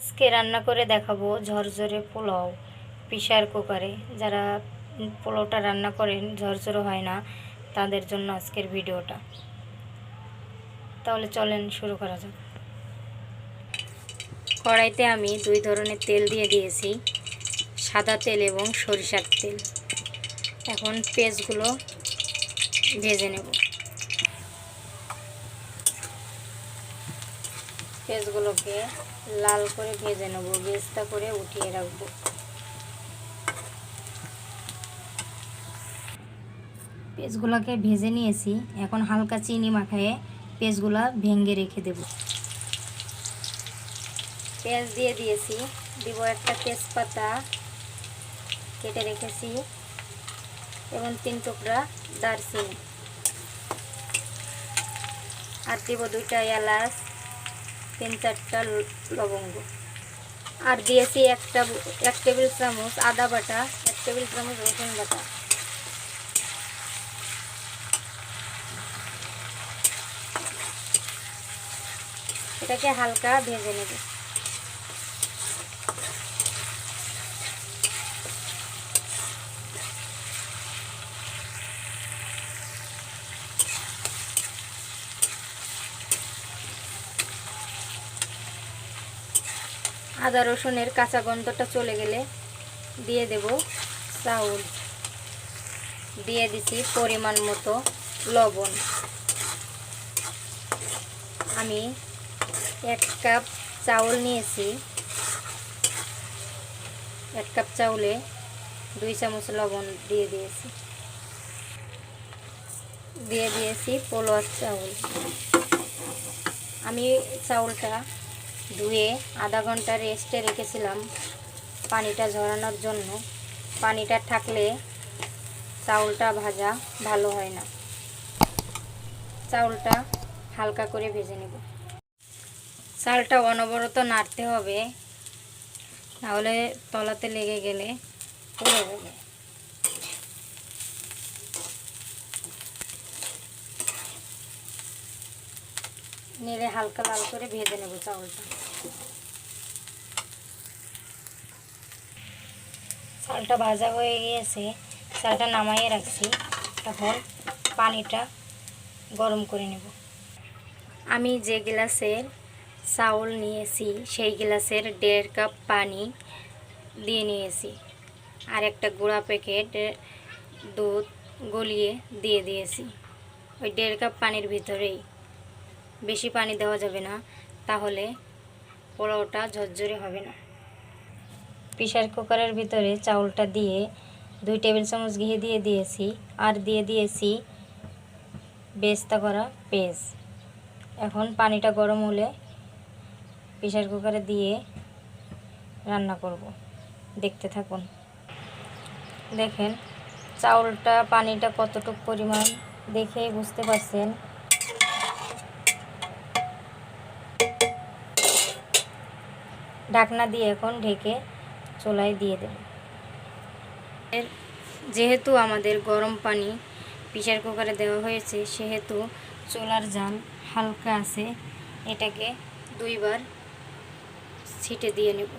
আজকে রান্না করে দেখাবো ঝরঝরে পোলাও প্রেশার কুকারে। যারা পোলাওটা রান্না করেন ঝরঝরে হয় না, তাদের জন্য আজকের ভিডিওটা। তাহলে চলেন শুরু করা যাক। কড়াইতে আমি দুই ধরনের তেল দিয়ে দিয়েছি, সাদা তেল এবং সরিষার তেল। এখন পেঁয়াজগুলো ভেজে নেব। পেঁয়াজগুলোকে লাল করে ভেজে নেব বেস্তা করে উঠিয়ে রাখব। পেঁয়াজগুলোকে ভেজে নিয়েছি, এখন হালকা চিনি মাখায়ে পেঁয়াজগুলো ভেঙে রেখে দেব। পেঁয়াজ দিয়ে দিয়েছি, দিব একটা তেজপাতা কেটে রেখেছি, এবং তিন টুকরা দারচিনি। আর দিব দুইটা এলাচ তিন চারটা লবঙ্গ। আর দিয়েছি একটা এক টেবিল চামচ আদা বাটা, এক টেবিল চামচ রসুন বাটা। এটাকে হালকা ভেজে নেব। আদা রসুনের কাঁচা গন্ধটা চলে গেলে দিয়ে দেব চাউল। দিয়ে দিছি পরিমাণ মতো লবণ। আমি এক কাপ চাউল নিয়েছি। এক কাপ চাউলে দুই চামচ লবণ দিয়ে দিয়েছি। দিয়ে দিয়েছি পোলোয়ার চাউল। আমি চাউলটা ধুয়ে আধা ঘণ্টা রেস্টে রেখেছিলাম পানিটা ঝরানোর জন্য। পানিটা থাকলে চাউলটা ভাজা ভালো হয় না। চাউলটা হালকা করে ভেজে নেব। চালটা অনবরত নাড়তে হবে, নাহলে তলাতে লেগে গেলে পড়ে যাবে। নেড়ে হালকা লাল করে ভেজে নেব চাউলটা। চালটা ভাজা হয়ে গিয়েছে, চালটা নামাইয়ে রাখছি। তখন পানিটা গরম করে নেব। আমি যে গ্লাসের চাউল নিয়েছি, সেই গ্লাসের দেড় কাপ পানি দিয়ে নিয়েছি। আর একটা গুঁড়া প্যাকেট দুধ গলিয়ে দিয়ে দিয়েছি। ওই দেড় কাপ পানির ভিতরেই। বেশি পানি দেওয়া যাবে না, তাহলে পোলাওটা ঝরঝরে হবে না। প্রেশার কুকারের ভিতরে চাউলটা দিয়ে দুই টেবিল চামচ ঘি দিয়ে দিয়েছি, আর দিয়ে দিয়েছি বেস্তা করা পেঁয়াজ। এখন পানিটা গরম হলে প্রেশার কুকারে দিয়ে রান্না করব। দেখতে থাকুন। দেখেন, চাউলটা পানিটা কতটুকু পরিমাণ দেখেই বুঝতে পারছেন। ঢাকনা দিয়ে এখন ঢেকে চুলায় দিয়ে দেব। যেহেতু আমাদের গরম পানি প্রেশার কুকারে দেওয়া হয়েছে, সেহেতু চুলার জাল হালকা আছে, এটাকে দুইবার ছিটে দিয়ে নেব।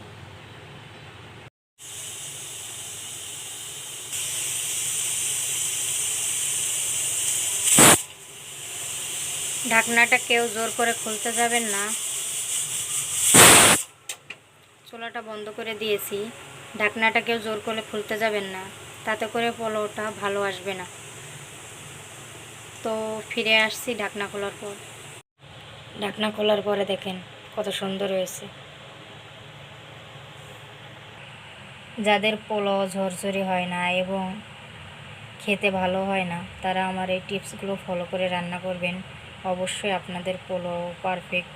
ঢাকনাটা কেউ জোর করে খুলতে যাবেন না। চুলাটা বন্ধ করে দিয়েছি। ঢাকনাটা কেউ জোর করে খুলতে যাবেন না। তাতে করে পোলাওটা ভালো আসবে না। তো ফিরে আসছি ঢাকনা খোলার পর। ঢাকনা খোলার পরে দেখেন কত সুন্দর হয়েছে। যাদের পোলাও ঝরঝরি হয় না এবং খেতে ভালো হয় না, তারা আমার এই টিপসগুলো ফলো করে রান্না করবেন। অবশ্যই আপনাদের পোলাও পারফেক্ট